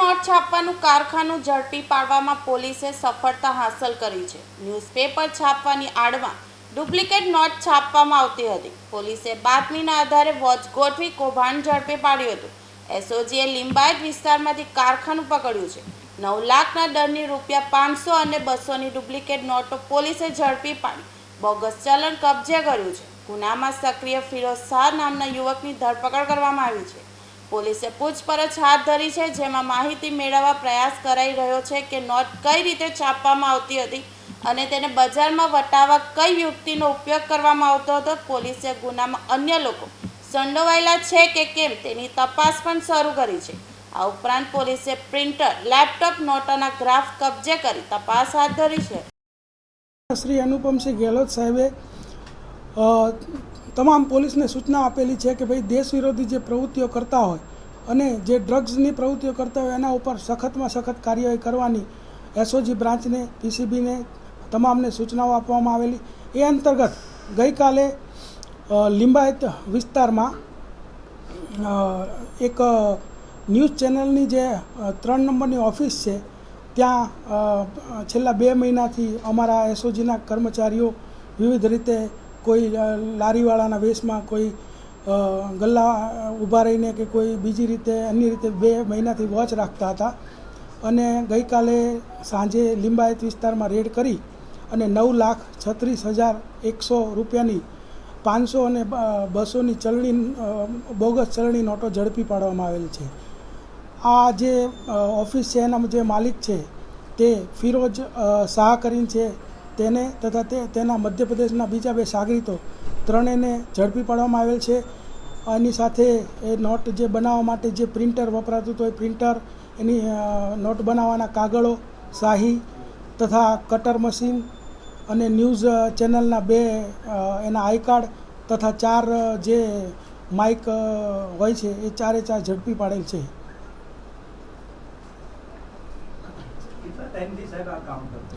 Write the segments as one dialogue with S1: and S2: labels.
S1: છાપવાનું કારખાનું ઝડપી પાડવામાં પોલીસે સફળતા હાંસલ કરી છે. ન્યૂઝપેપર છાપવાની આડમાં ડુપ્લિકેટ નોટ છાપવામાં આવતી હતી. પોલીસે બાતમીના આધારે વોચ ગોઠવી કૌભાંડ ઝડપી પાડ્યું હતું. એસઓજીએ લિંબાયત વિસ્તારમાંથી કારખાનું પકડ્યું છે. નવ લાખના દરની રૂપિયા પાંચસો અને બસોની ડુપ્લિકેટ નોટો પોલીસે ઝડપી પાડી. બોગસ ચલણ કબજે કર્યું છે. ગુનામાં સક્રિય ફિરોઝ શાહ નામના યુવકની ધરપકડ કરવામાં આવી છે. પોલીસે પૂછપરછ હાથ ધરી છે, જેમાં માહિતી મેળવવા પ્રયાસ કરાઈ રહ્યો છે કે નોટ કઈ રીતે છાપવામાં આવતી હતી અને તેને બજારમાં વટાવવા કઈ યુક્તિનો ઉપયોગ કરવામાં આવતો હતો. પોલીસે ગુનામાં અન્ય લોકો સંડોવાયેલા છે કે કેમ તેની તપાસ પણ શરૂ કરી છે. આ ઉપરાંત પોલીસે પ્રિન્ટર, લેપટોપ, નોટોના ગ્રાફ કબજે કરી તપાસ હાથ ધરી છે.
S2: શ્રી અનુપમસિંહ ગેહલોત સાહેબે તમામ પોલીસને સૂચના આપેલી છે કે ભાઈ, દેશ વિરોધી જે પ્રવૃત્તિઓ કરતા હોય અને જે ડ્રગ્સની પ્રવૃત્તિઓ કરતા હોય એના ઉપર સખતમાં સખત કાર્યવાહી કરવાની એસઓજી બ્રાન્ચને, પીસીબીને તમામને સૂચનાઓ આપવામાં આવેલી. એ અંતર્ગત ગઈકાલે લિંબાયત વિસ્તારમાં એક ન્યૂઝ ચેનલની જે ત્રણ નંબરની ઓફિસ છે, ત્યાં છેલ્લા બે મહિનાથી અમારા એસઓજીના કર્મચારીઓ વિવિધ રીતે કોઈ લારીવાળાના વેશમાં કોઈ ગલ્લા ઊભા રહીને કે કોઈ બીજી રીતે, અન્ય રીતે બે મહિનાથી વોચ રાખતા હતા. અને ગઈકાલે સાંજે લિંબાયત વિસ્તારમાં રેડ કરી અને નવ લાખ છત્રીસ હજાર એકસો રૂપિયાની પાંચસો અને બસોની ચલણી બોગસ ચલણી નોટો ઝડપી પાડવામાં આવેલ છે. આ જે ઓફિસ છે એના જે માલિક છે, તે ફિરોજ શાહ કરીને છે. તેને તથા તે, તેના મધ્યપ્રદેશના બીજા બે સાગરીતો ત્રણેયને ઝડપી પાડવામાં આવેલ છે. એની સાથે એ નોટ જે બનાવવા માટે જે પ્રિન્ટર વપરાતું હતું, એ પ્રિન્ટર, એની નોટ બનાવવાના કાગળો, શાહી તથા કટર મશીન અને ન્યૂઝ ચેનલના બે એના આઈ કાર્ડ તથા ચાર જે માઇક હોય છે, એ ચારે ચાર ઝડપી પાડેલ છે.
S3: ટાઈમથી સાહેબ આ કામ કરતો?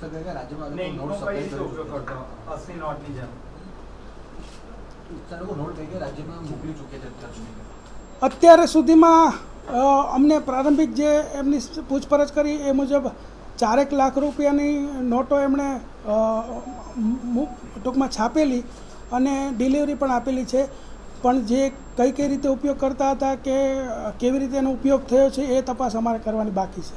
S4: કઈ કઈ રાજ્યમાં નોટ સપ્લાય
S3: ઉપયોગ કરતો અસલી નોટની જેમ.
S4: સર નોટ થઈ ગયા રાજ્યમાં મોકલી ચૂક્યા છે અત્યાર સુધી.
S2: અત્યારે સુધીમાં અમને પ્રારંભિક જે એમની પૂછપરછ કરી એ મુજબ ચારેક લાખ રૂપિયાની નોટો એમણે ટૂંકમાં છાપેલી અને ડિલિવરી પણ આપેલી છે. પણ જે કઈ કઈ રીતે ઉપયોગ કરતા હતા કે કેવી રીતે એનો ઉપયોગ થયો છે એ તપાસ અમારે કરવાની બાકી છે.